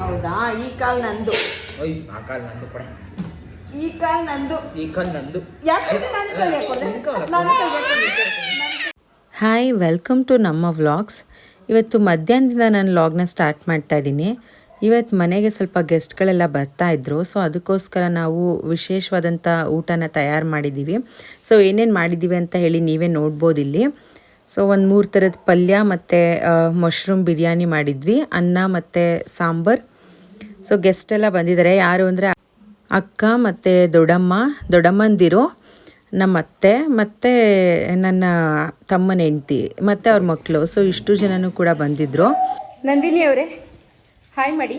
ಹೌದಾ? ಈ ಕಾಲ್ ನಂದು. ಆ ಕಾಲ್ ನಂದು ಕೊಡ. ಈ ಕಾಲ್ ನಂದು. ಈ ಕಾಲ್ ನಂದು. ಯಾಕೆ ನನ್ನ? ನನ್ನ. ಹಾಯ್ ವೆಲ್ಕಮ್ ಟು ನಮ್ಮ ವ್ಲಾಗ್ಸ್. ಇವತ್ತು ಮಧ್ಯಾಹ್ನದಿಂದ ನಾನು ವ್ಲಾಗ್ನ ಸ್ಟಾರ್ಟ್ ಮಾಡ್ತಾ ಇದ್ದೀನಿ ಇವತ್ತು ಮನೆಗೆ ಸ್ವಲ್ಪ ಗೆಸ್ಟ್ಗಳೆಲ್ಲ ಬರ್ತಾ ಇದ್ರು ಸೊ ಅದಕ್ಕೋಸ್ಕರ ನಾವು ವಿಶೇಷವಾದಂಥ ಊಟನ ತಯಾರು ಮಾಡಿದ್ದೀವಿ. ಸೊ ಏನೇನು ಮಾಡಿದ್ದೀವಿ ಅಂತ ಹೇಳಿ ನೀವೇ ನೋಡ್ಬೋದು ಇಲ್ಲಿ ಸೊ ಒಂದು ಮೂರು ಥರದ ಪಲ್ಯ ಮತ್ತು ಮಶ್ರೂಮ್ ಬಿರಿಯಾನಿ ಮಾಡಿದ್ವಿ, ಅನ್ನ ಮತ್ತು ಸಾಂಬಾರ್. ಸೊ ಗೆಸ್ಟ್ ಎಲ್ಲ ಬಂದಿದ್ದಾರೆ ಯಾರು ಅಂದರೆ ಅಕ್ಕ ಮತ್ತು ದೊಡ್ಡಮ್ಮ, ದೊಡ್ಡಮ್ಮಂದಿರು ನಮ್ಮ ಅತ್ತೆ ಮತ್ತು ನನ್ನ ತಮ್ಮನ ಹೆಂಡ್ತಿ ಮತ್ತು ಅವ್ರ ಮಕ್ಕಳು ಸೊ ಇಷ್ಟು ಜನನೂ ಕೂಡ ಬಂದಿದ್ದರು ನಂದಿನಿ ಅವರೇ, ಹಾಯ್ ಮಾಡಿ.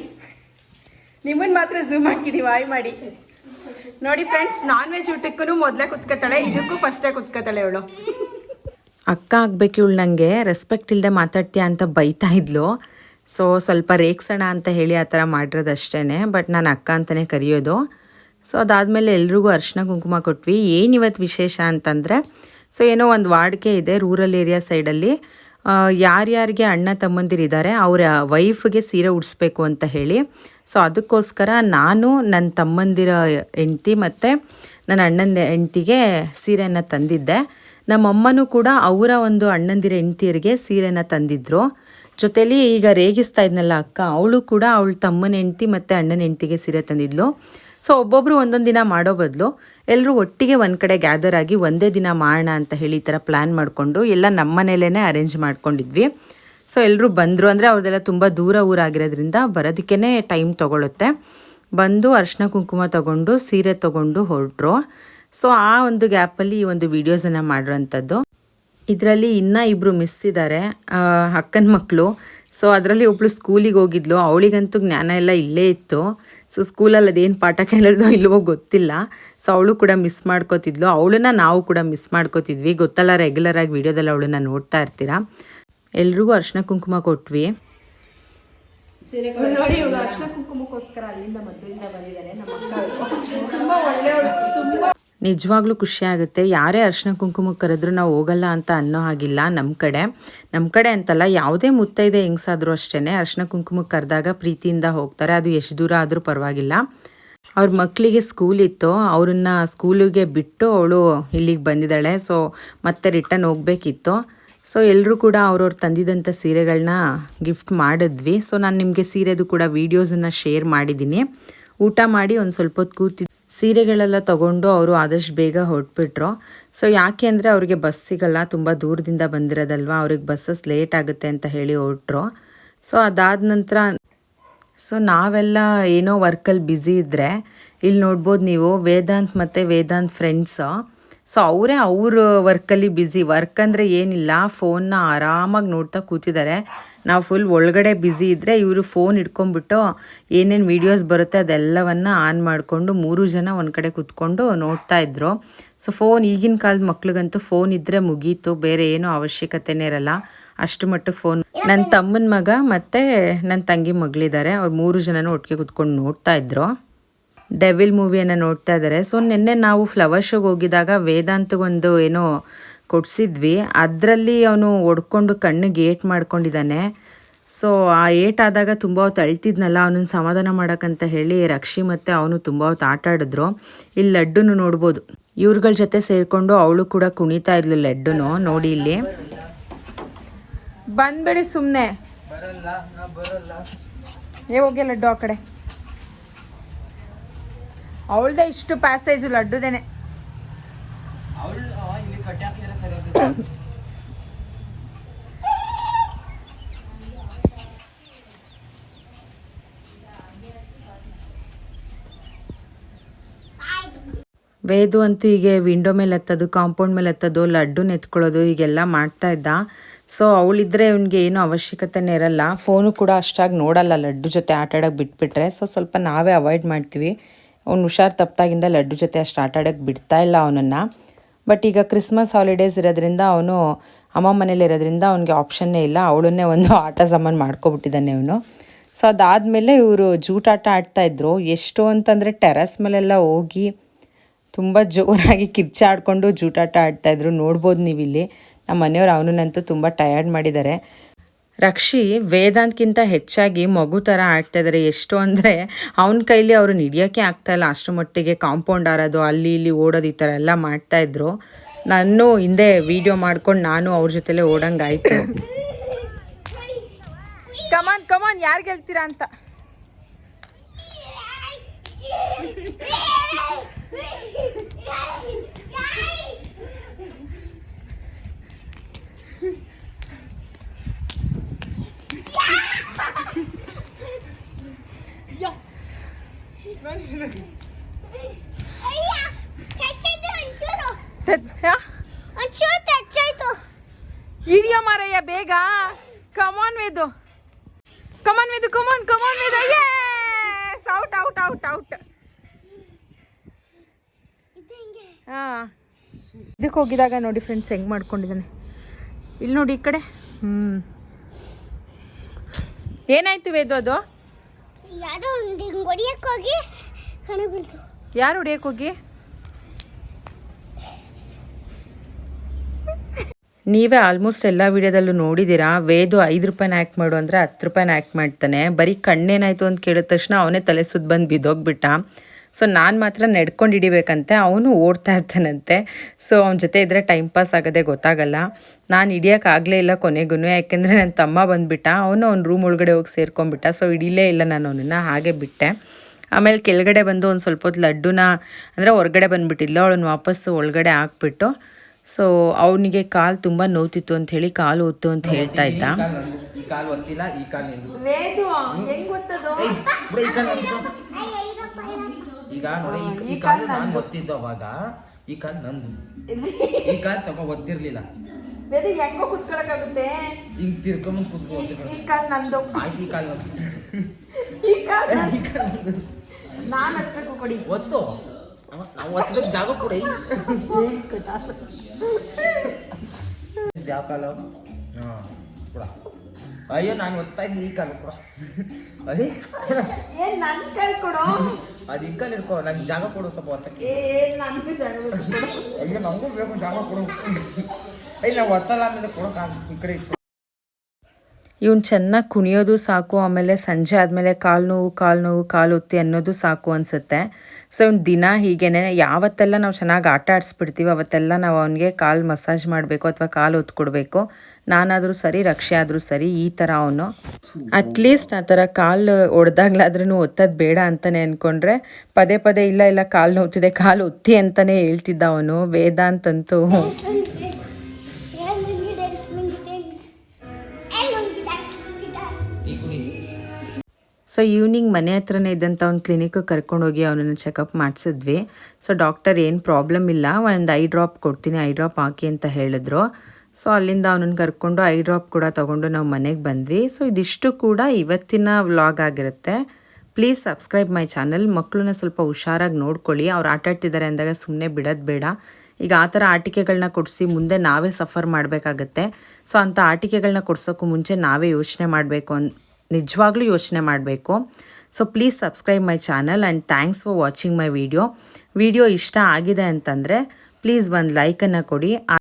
ನಿಮ್ಮನ್ನು ಮಾತ್ರ ಝೂಮ್ ಹಾಕಿದ್ದೀವಿ ಹಾಯ್ ಮಾಡಿ. ನೋಡಿ ಫ್ರೆಂಡ್ಸ್ ನಾನ್ ವೆಜ್ ಊಟಕ್ಕೂ ಮೊದಲೇ ಕುತ್ಕೋತಾಳೆ, ಇದಕ್ಕೂ ಫಸ್ಟೇ ಕುತ್ಕೋತಾಳೆ ಅವಳು. ಅಕ್ಕ ಆಗಬೇಕು ಇವಳು ನನಗೆ ರೆಸ್ಪೆಕ್ಟ್ ಇಲ್ಲದೆ ಮಾತಾಡ್ತೀಯ ಅಂತ ಬೈತಾ ಇದ್ಲು. ಸೊ ಸ್ವಲ್ಪ ರೇಗ್ಸೋಣ ಅಂತ ಹೇಳಿ ಆ ಥರ ಮಾಡಿರೋದಷ್ಟೇ ಬಟ್ ನಾನು ಅಕ್ಕ ಅಂತಲೇ ಕರೆಯೋದು. ಸೊ ಅದಾದಮೇಲೆ ಎಲ್ರಿಗೂ ಅರ್ಶಿನ ಕುಂಕುಮ ಕೊಟ್ವಿ. ಏನು ಇವತ್ತು ವಿಶೇಷ ಅಂತಂದರೆ ಸೊ ಏನೋ ಒಂದು ವಾಡಿಕೆ ಇದೆ ರೂರಲ್ ಏರಿಯಾ ಸೈಡಲ್ಲಿ ಯಾರ್ಯಾರಿಗೆ ಅಣ್ಣ ತಮ್ಮಂದಿರಿದ್ದಾರೆ ಅವರ ವೈಫ್ಗೆ ಸೀರೆ ಉಡಿಸ್ಬೇಕು ಅಂತ ಹೇಳಿ. ಸೊ ಅದಕ್ಕೋಸ್ಕರ ನಾನು ನನ್ನ ತಮ್ಮಂದಿರ ಹೆಂಡ್ತಿ ಮತ್ತು ನನ್ನ ಅಣ್ಣನ ಹೆಂಡ್ತಿಗೆ ಸೀರೆಯನ್ನು ತಂದಿದ್ದೆ. ನಮ್ಮಮ್ಮನೂ ಕೂಡ ಅವರ ಒಂದು ಅಣ್ಣಂದಿರ ಹೆಂಡ್ತಿಯರಿಗೆ ಸೀರೆನ ತಂದಿದ್ರು. ಜೊತೆಲಿ ಈಗ ರೇಗಿಸ್ತಾ ಇದ್ನಲ್ಲ ಅಕ್ಕ, ಅವಳು ಕೂಡ ಅವಳ ತಮ್ಮನ ಹೆಂಡ್ತಿ ಮತ್ತು ಅಣ್ಣನ ಹೆಂಡ್ತಿಗೆ ಸೀರೆ ತಂದಿದ್ಲು. ಸೊ ಒಬ್ಬೊಬ್ಬರು ಒಂದೊಂದು ದಿನ ಮಾಡೋ ಬದಲು ಎಲ್ಲರೂ ಒಟ್ಟಿಗೆ ಒಂದು ಕಡೆ ಗ್ಯಾದರ್ ಆಗಿ ಒಂದೇ ದಿನ ಮಾಡೋಣ ಅಂತ ಹೇಳಿ ಈ ಥರ ಪ್ಲ್ಯಾನ್ ಮಾಡಿಕೊಂಡು ಎಲ್ಲ ನಮ್ಮ ಮನೇಲೇ ಅರೇಂಜ್ ಮಾಡ್ಕೊಂಡಿದ್ವಿ. ಸೊ ಎಲ್ಲರೂ ಬಂದರು ಅಂದರೆ ಅವ್ರದ್ದೆಲ್ಲ ತುಂಬ ದೂರ ಊರಾಗಿರೋದ್ರಿಂದ ಬರೋದಕ್ಕೇ ಟೈಮ್ ತೊಗೊಳುತ್ತೆ. ಬಂದು ಅರ್ಶಿನ ಕುಂಕುಮ ತಗೊಂಡು ಸೀರೆ ತಗೊಂಡು ಹೊರಟ್ರು. ಸೊ ಆ ಒಂದು ಗ್ಯಾಪಲ್ಲಿ ಈ ಒಂದು ವೀಡಿಯೋಸನ್ನು ಮಾಡಿರೋಂಥದ್ದು ಇದರಲ್ಲಿ ಇನ್ನೂ ಇಬ್ಬರು ಮಿಸ್ ಇದ್ದಾರೆ ಅಕ್ಕನ ಮಕ್ಕಳು ಸೊ ಅದರಲ್ಲಿ ಒಬ್ಳು ಸ್ಕೂಲಿಗೆ ಹೋಗಿದ್ಲು. ಅವಳಿಗಂತೂ ಜ್ಞಾನ ಎಲ್ಲ ಇಲ್ಲೇ ಇತ್ತು. ಸೊ ಸ್ಕೂಲಲ್ಲಿ ಅದೇನು ಪಾಠ ಕೇಳೋದೋ ಇಲ್ವೋ ಗೊತ್ತಿಲ್ಲ. ಸೊ ಅವಳು ಕೂಡ ಮಿಸ್ ಮಾಡ್ಕೋತಿದ್ಲು. ಅವಳನ್ನ ನಾವು ಕೂಡ ಮಿಸ್ ಮಾಡ್ಕೋತಿದ್ವಿ. ಗೊತ್ತಲ್ಲ ರೆಗ್ಯುಲರ್ ಆಗಿ ವಿಡಿಯೋದಲ್ಲಿ ಅವಳನ್ನ ನೋಡ್ತಾ ಇರ್ತೀರಾ? ಎಲ್ರಿಗೂ ಅರ್ಶಿನ ಕುಂಕುಮ ಕೊಟ್ವಿ. ನೋಡಿ ಕುಂಕುಮಕ್ಕೋಸ್ಕರ ಅಲ್ಲಿಂದ ಬಂದಿದ್ದಾರೆ ನಿಜವಾಗ್ಲೂ ಖುಷಿ ಆಗುತ್ತೆ. ಯಾರೇ ಅರ್ಶಿನ ಕುಂಕುಮಕ್ಕೆ ಕರೆದ್ರೂ ನಾವು ಹೋಗಲ್ಲ ಅಂತ ಅನ್ನೋ ಹಾಗಿಲ್ಲ. ನಮ್ಮ ಕಡೆ. ನಮ್ಮ ಕಡೆ ಅಂತಲ್ಲ ಯಾವುದೇ ಮುತ್ತೈದೆ ಹೆಂಗ್ಸಾದ್ರೂ ಅಷ್ಟೇ ಅರ್ಶಿನ ಕುಂಕುಮಕ್ಕೆ ಕರೆದಾಗ ಪ್ರೀತಿಯಿಂದ ಹೋಗ್ತಾರೆ. ಅದು ಎಷ್ಟು ದೂರ ಆದರೂ ಪರವಾಗಿಲ್ಲ. ಅವ್ರ ಮಕ್ಕಳಿಗೆ ಸ್ಕೂಲ್ ಇತ್ತು. ಅವ್ರನ್ನ ಸ್ಕೂಲಿಗೆ ಬಿಟ್ಟು ಅವಳು ಇಲ್ಲಿಗೆ ಬಂದಿದ್ದಾಳೆ. ಸೊ ಮತ್ತೆ ರಿಟರ್ನ್ ಹೋಗಬೇಕಿತ್ತು. ಸೊ ಎಲ್ಲರೂ ಕೂಡ ಅವ್ರವ್ರು ತಂದಿದ್ದಂಥ ಸೀರೆಗಳನ್ನ ಗಿಫ್ಟ್ ಮಾಡಿದ್ವಿ. ಸೊ ನಾನು ನಿಮಗೆ ಸೀರೆದು ಕೂಡ ವೀಡಿಯೋಸನ್ನು ಶೇರ್ ಮಾಡಿದ್ದೀನಿ. ಊಟ ಮಾಡಿ ಒಂದು ಸ್ವಲ್ಪ ಹೊತ್ತು ಕೂತಿ ಸೀರೆಗಳೆಲ್ಲ ತಗೊಂಡು ಅವರು ಆದಷ್ಟು ಬೇಗ ಹೊರಟ್ಬಿಟ್ರು. ಸೊ ಯಾಕೆ ಅಂದರೆ ಅವ್ರಿಗೆ ಬಸ್ ಸಿಗಲ್ಲ, ತುಂಬ ದೂರದಿಂದ ಬಂದಿರೋದಲ್ವ, ಅವ್ರಿಗೆ ಬಸ್ಸಸ್ ಲೇಟ್ ಆಗುತ್ತೆ ಅಂತ ಹೇಳಿ ಹೊರಟ್ರು. ಸೊ ಅದಾದ ನಂತರ ಸೊ ನಾವೆಲ್ಲ ಏನೋ ವರ್ಕಲ್ಲಿ ಬ್ಯುಸಿ ಇದ್ದರೆ ಇಲ್ಲಿ ನೋಡ್ಬೋದು ನೀವು ವೇದಾಂತ್ ಮತ್ತು ವೇದಾಂತ್ ಫ್ರೆಂಡ್ಸು ಸೊ ಅವರೇ ಅವ್ರ ವರ್ಕಲ್ಲಿ ಬ್ಯುಸಿ ವರ್ಕ್ ಅಂದರೆ ಏನಿಲ್ಲ ಫೋನ್ನ ಆರಾಮಾಗಿ ನೋಡ್ತಾ ಕೂತಿದ್ದಾರೆ ನಾವು ಫುಲ್ ಒಳಗಡೆ ಬ್ಯುಸಿ ಇದ್ದರೆ ಇವರು ಫೋನ್ ಇಟ್ಕೊಂಡ್ಬಿಟ್ಟು ಏನೇನು ವೀಡಿಯೋಸ್ ಬರುತ್ತೆ ಅದೆಲ್ಲವನ್ನು ಆನ್ ಮಾಡಿಕೊಂಡು ಮೂರು ಜನ ಒಂದು ಕಡೆ ಕೂತ್ಕೊಂಡು ನೋಡ್ತಾ ಇದ್ರು. ಸೊ ಫೋನ್ ಈಗಿನ ಕಾಲದ ಮಕ್ಳಿಗಂತೂ ಫೋನ್ ಇದ್ದರೆ ಮುಗೀತು. ಬೇರೆ ಏನೂ ಅವಶ್ಯಕತೆನೇ ಇರಲ್ಲ. ಅಷ್ಟು ಮಟ್ಟಿಗೆ ಫೋನ್ ನನ್ನ ತಮ್ಮನ ಮಗ ಮತ್ತು ನನ್ನ ತಂಗಿ ಮಗಳಿದ್ದಾರೆ ಅವ್ರು ಮೂರು ಜನನೂ ಒಟ್ಟಿಗೆ ಕೂತ್ಕೊಂಡು ನೋಡ್ತಾ ಇದ್ರು. ಡೆವಿಲ್ ಮೂವಿಯನ್ನು ನೋಡ್ತಾ ಇದ್ದಾರೆ ಸೊ ನಿನ್ನೆ ನಾವು ಫ್ಲವರ್ ಶೋಗೆ ಹೋಗಿದಾಗ ವೇದಾಂತಗೊಂದು ಏನೋ ಕೊಡಿಸಿದ್ವಿ. ಅದರಲ್ಲಿ ಅವನು ಒಡ್ಕೊಂಡು ಕಣ್ಣಿಗೆ ಏಟ್ ಮಾಡ್ಕೊಂಡಿದ್ದಾನೆ. ಸೊ ಆ ಏಟ್ ಆದಾಗ ತುಂಬ ಹೊತ್ತು ಅಳ್ತಿದ್ನಲ್ಲ ಅವನನ್ನು ಸಮಾಧಾನ ಮಾಡೋಕ್ಕಂತ ಹೇಳಿ ರಕ್ಷಿ ಮತ್ತು ಅವನು ತುಂಬ ಹೊತ್ತು ಆಟ ಆಡಿದ್ರು. ಇಲ್ಲಿ ಲಡ್ಡುನು ನೋಡ್ಬೋದು. ಇವ್ರಗಳ ಜೊತೆ ಸೇರಿಕೊಂಡು ಅವಳು ಕೂಡ ಕುಣಿತಾ ಇದ್ಲು ಲಡ್ಡುನು. ನೋಡಿ ಇಲ್ಲಿ. ಬಂದ್ಬೇಡಿ ಸುಮ್ಮನೆ ಹೋಗಿ ಲಡ್ಡು ಆ ಕಡೆ. ಅವಳ್ದೇ ಇಷ್ಟು ಪ್ಯಾಸೇಜ್ ಲಡ್ಡುದೇನೆ. ಅವಳು ಇಲ್ಲಿ ಕಟ್ಟಿ ಹಾಕಿದ್ರೆ ಸರಿ ಹೋಗ್ತದೆ. ವೇದು ಅಂತೂ ಹೀಗೆ ವಿಂಡೋ ಮೇಲೆ ಎತ್ತೋದು ಕಾಂಪೌಂಡ್ ಮೇಲೆ ಎತ್ತೋದು ಲಡ್ಡು ಎತ್ಕೊಳ್ಳೋದು ಹೀಗೆಲ್ಲ ಮಾಡ್ತಾ ಇದ್ದ. ಸೊ ಅವಳಿದ್ರೆ ಅವನಿಗೆ ಏನೂ ಅವಶ್ಯಕತೆನೇ ಇರಲ್ಲ. ಫೋನು ಕೂಡ ಅಷ್ಟಾಗಿ ನೋಡಲ್ಲ ಲಡ್ಡು ಜೊತೆ ಆಟ ಆಡೋಕೆ ಬಿಟ್ಬಿಟ್ರೆ. ಸೊ ಸ್ವಲ್ಪ ನಾವೇ ಅವಾಯ್ಡ್ ಮಾಡ್ತೀವಿ. ಅವ್ನು ಹುಷಾರು ತಪ್ಪಾಗಿಂದ ಲಡ್ಡು ಜೊತೆ ಅಷ್ಟು ಆಟ ಆಡೋಕ್ಕೆ ಬಿಡ್ತಾ ಇಲ್ಲ ಅವನನ್ನು. ಬಟ್ ಈಗ ಕ್ರಿಸ್ಮಸ್ ಹಾಲಿಡೇಸ್ ಇರೋದ್ರಿಂದ ಅವನು ಅಮ್ಮ ಮನೇಲಿ ಇರೋದ್ರಿಂದ ಅವನಿಗೆ ಆಪ್ಷನ್ನೇ ಇಲ್ಲ. ಅವಳನ್ನೇ ಒಂದು ಆಟ ಸಾಮಾನು ಮಾಡ್ಕೊಬಿಟ್ಟಿದ್ದಾನೆ ಅವನು ಸೊ ಅದಾದಮೇಲೆ ಇವರು ಜೂಟಾಟ ಆಡ್ತಾಯಿದ್ರು ಎಷ್ಟು ಅಂತಂದರೆ ಟೆರಸ್ ಮೇಲೆಲ್ಲ ಹೋಗಿ ತುಂಬ ಜೋರಾಗಿ ಕಿರ್ಚಾಡ್ಕೊಂಡು ಜೂಟಾಟ ಆಡ್ತಾಯಿದ್ರು ನೋಡ್ಬೋದು ನೀವು ಇಲ್ಲಿ ನಮ್ಮ ಮನೆಯವ್ರು ಅವನನ್ನಂತೂ ತುಂಬ ಟಯರ್ಡ್ ಮಾಡಿದ್ದಾರೆ. ರಕ್ಷಿ ವೇದಾಂತ್ಗಿಂತ ಹೆಚ್ಚಾಗಿ ಮಗು ಥರ ಆಡ್ತಾ ಇದ್ದಾರೆ ಎಷ್ಟು ಅಂದರೆ ಅವನ ಕೈಲಿ ಅವರು ಹಿಡಿಯೋಕ್ಕೆ ಆಗ್ತಾಯಿಲ್ಲ ಅಷ್ಟು ಮಟ್ಟಿಗೆ ಕಾಂಪೌಂಡ್ ಆರೋದು ಅಲ್ಲಿ ಇಲ್ಲಿ ಓಡೋದು ಈ ಥರ ಎಲ್ಲ ಮಾಡ್ತಾಯಿದ್ರು ನಾನು ಹಿಂದೆ ವಿಡಿಯೋ ಮಾಡ್ಕೊಂಡು ನಾನು ಅವ್ರ ಜೊತೆಲೇ ಓಡಂಗಾಯ್ತು ಕಮಾನ್ ಕಮಾನ್ ಯಾರು ಗೆಲ್ತೀರಾ ಅಂತ? ಹಿಡಿಯೋ ಮಾರಯ್ಯ, ಬೇಗ. Come on Vedu come on Vedu come on come on Vedu out out out out ಹಾಂ. ಇದಕ್ಕೆ ಹೋಗಿದಾಗ ನೋಡಿ ಫ್ರೆಂಡ್ಸ್ ಹೆಂಗ್ ಮಾಡ್ಕೊಂಡಿದ್ದಾನೆ. ಇಲ್ಲಿ ನೋಡಿ ಈ ಕಡೆ. ಹ್ಮ್. ಏನಾಯ್ತು ವೇದು ಅದು? ಯಾವುದೋ ಒಂದು ಹಿಂಗೆ ಯಾರು ಹೊಡಿಯಕ್ ಹೋಗಿ? ನೀವೇ ಆಲ್ಮೋಸ್ಟ್ ಎಲ್ಲ ವಿಡಿಯೋದಲ್ಲೂ ನೋಡಿದ್ದೀರಾ? ವೇದು ಐದು ರೂಪಾಯಿನ ಆ್ಯಕ್ಟ್ ಮಾಡು ಅಂದರೆ ಹತ್ತು ರೂಪಾಯಿನ ಆ್ಯಕ್ಟ್ ಮಾಡ್ತಾನೆ. ಬರೀ ಕಣ್ಣೇನಾಯಿತು ಅಂತ ಕೇಳಿದ ತಕ್ಷಣ ಅವನೇ ತಲೆ ಸುದ್ದು ಬಂದು ಬಿದ್ದೋಗ್ಬಿಟ್ಟ. ಸೊ ನಾನು ಮಾತ್ರ ನಡ್ಕೊಂಡು ಹಿಡಿಬೇಕಂತೆ ಅವನು ಓಡ್ತಾ ಇರ್ತಾನಂತೆ. ಸೊ ಅವನ ಜೊತೆ ಇದ್ದರೆ ಟೈಮ್ ಪಾಸ್ ಆಗೋದೇ ಗೊತ್ತಾಗಲ್ಲ. ನಾನು ಹಿಡಿಯೋಕ್ಕಾಗಲೇ ಇಲ್ಲ ಕೊನೆಗೂ ಯಾಕೆಂದರೆ ನನ್ನ ತಮ್ಮ ಬಂದುಬಿಟ್ಟ. ಅವನು ಅವ್ನ ರೂಮ್ ಒಳಗಡೆ ಹೋಗಿ ಸೇರ್ಕೊಂಡ್ಬಿಟ್ಟ. ಸೊ ಹಿಡಿಲೇ ಇಲ್ಲ ನಾನು ಅವನನ್ನು ಹಾಗೆ ಬಿಟ್ಟೆ. ಆಮೇಲೆ ಕೆಳಗಡೆ ಬಂದು ಒಂದು ಸ್ವಲ್ಪ ಹೊತ್ತು ಲಡ್ಡುನ ಅಂದರೆ ಹೊರಗಡೆ ಬಂದುಬಿಟ್ಟಿಲ್ಲ ಅವಳನ್ನ ವಾಪಸ್ಸು ಒಳಗಡೆ ಹಾಕ್ಬಿಟ್ಟು. ಸೊ ಅವನಿಗೆ ಕಾಲು ತುಂಬ ನೋತಿತ್ತು ಅಂತ ಹೇಳಿ ಕಾಲು ಒತ್ತು ಅಂತ ಹೇಳ್ತಾ ಇದ್ದ. ಈಗ ನೋಡಿ ಈ- ಕಾಲು ನಾನು ಒತ್ತಿದ್ದು ಅವಾಗ ಈ ಕಾಲು ನಂದು. ಈ ಕಾಲು ತಗೋ ಒತ್ತಿರ್ಲಿಲ್ಲ. ವೇದು ಹೆಂಗೋ ಕುತ್ಕೊಳಕ್ಕಾಗುತ್ತೆ. ಹಿಂಗ್ ತಿರ್ಕೊಂಬಂದ್ ಕುತ್ಕೊ. ಈ ಕಾಲು ನಂದು. ಆಯ್ತು ಈ ಕಾಲ್ ನಾನು ಹತ್ಬೇಕು ಕೊಡಿ. ಒತ್ತು. ನಾವು ಜಾಗ ಕೊಡಿ. ಯಾವ ಕಾಲು? ಹಾ ಕೊಡ. ಅಯ್ಯೋ ನಾನು ಒತ್ತಾ ಇದ್ದೀನಿ ಈ ಕಾಲು ಕೊಡ. ಅದೇ ಏನ್ ನನ್ ಕೈ ಕೊಡು? ಅದು ಈ ಕಾಲು ಇಟ್ಕೋ ನಂಗೆ ಜಾಗ ಕೊಡು ಸ್ವಲ್ಪ ಒತ್ತಕ್ಕೆ. ನನ್ಗೂ ಜಾಗ. ಅಯ್ಯೋ ನಮಗೂ ಬೇಕು ಜಾಗ ಕೊಡು. ಇಲ್ಲ ನಾವು ಒತ್ತಲ್ಲ ಆಮೇಲೆ ಕೊಡೋಕ್ಕಾಗ ಈ ಕಡೆ ಇಟ್ಕೊ. ಇವನು ಚೆನ್ನಾಗಿ ಕುಣಿಯೋದು ಸಾಕು, ಆಮೇಲೆ ಸಂಜೆ ಆದಮೇಲೆ ಕಾಲು ನೋವು ಕಾಲು ನೋವು, ಕಾಲು ಒತ್ತಿ ಅನ್ನೋದು ಸಾಕು ಅನಿಸುತ್ತೆ. ಸೊ ಇವ್ನು ದಿನ ಹೀಗೇನೆ, ಯಾವತ್ತೆಲ್ಲ ನಾವು ಚೆನ್ನಾಗಿ ಆಟ ಆಡಿಸ್ಬಿಡ್ತೀವಿ, ಅವತ್ತೆಲ್ಲ ನಾವು ಅವನಿಗೆ ಕಾಲು ಮಸಾಜ್ ಮಾಡಬೇಕು ಅಥವಾ ಕಾಲು ಒತ್ತು ಕೊಡಬೇಕು ನಾನಾದರೂ ಸರಿ, ರಕ್ಷೆ ಆದರೂ ಸರಿ, ಈ ಥರ ಅವನು. ಅಟ್ಲೀಸ್ಟ್ ಆ ಥರ ಕಾಲು ಒಡೆದಾಗ್ಲಾದ್ರೂ ಒತ್ತೋದು ಬೇಡ ಅಂತಲೇ ಅಂದ್ಕೊಂಡ್ರೆ ಪದೇ ಪದೇ ಇಲ್ಲ ಇಲ್ಲ ಕಾಲು ನೋವ್ತಿದೆ, ಕಾಲು ಒತ್ತಿ ಅಂತಲೇ ಹೇಳ್ತಿದ್ದ ಅವನು, ವೇದಾಂತಂತೂ. ಸೊ ಈವ್ನಿಂಗ್ ಮನೆ ಹತ್ರನೇ ಇದ್ದಂಥ ಒಂದು ಕ್ಲಿನಿಕ್ಗೆ ಕರ್ಕೊಂಡೋಗಿ ಅವನನ್ನು ಚೆಕಪ್ ಮಾಡಿಸಿದ್ವಿ. ಸೊ ಡಾಕ್ಟರ್ ಏನು ಪ್ರಾಬ್ಲಮ್ ಇಲ್ಲ. ಒಂದು ಐ ಡ್ರಾಪ್ ಕೊಡ್ತೀನಿ ಐ ಡ್ರಾಪ್ ಹಾಕಿ ಅಂತ ಹೇಳಿದ್ರು. ಸೊ ಅಲ್ಲಿಂದ ಅವನನ್ನು ಕರ್ಕೊಂಡು ಐ ಡ್ರಾಪ್ ಕೂಡ ತೊಗೊಂಡು ನಾವು ಮನೆಗೆ ಬಂದ್ವಿ. ಸೊ ಇದಿಷ್ಟು ಕೂಡ ಇವತ್ತಿನ ವ್ಲಾಗ್ ಆಗಿರುತ್ತೆ. ಪ್ಲೀಸ್ ಸಬ್ಸ್ಕ್ರೈಬ್ ಮೈ ಚಾನಲ್ ಮಕ್ಕಳನ್ನ ಸ್ವಲ್ಪ ಹುಷಾರಾಗಿ ನೋಡ್ಕೊಳ್ಳಿ. ಅವ್ರು ಆಟ ಆಡ್ತಿದ್ದಾರೆ ಅಂದಾಗ ಸುಮ್ಮನೆ ಬಿಡೋದು ಬೇಡ. ಈಗ ಆ ಥರ ಆಟಿಕೆಗಳನ್ನ ಕೊಡಿಸಿ ಮುಂದೆ ನಾವೇ ಸಫರ್ ಮಾಡಬೇಕಾಗತ್ತೆ. ಸೊ ಅಂಥ ಆಟಿಕೆಗಳನ್ನ ಕೊಡ್ಸೋಕ್ಕೂ ಮುಂಚೆ ನಾವೇ ಯೋಚನೆ ಮಾಡಬೇಕು ಅನ್ ನಿಜವಾಗ್ಲೂ ಯೋಚನೆ ಮಾಡಬೇಕು. So please subscribe my channel and thanks for watching my video video ಇಷ್ಟ ಆಗಿದೆ ಅಂತಂದರೆ ಪ್ಲೀಸ್ ಒಂದು ಲೈಕನ್ನು ಕೊಡಿ.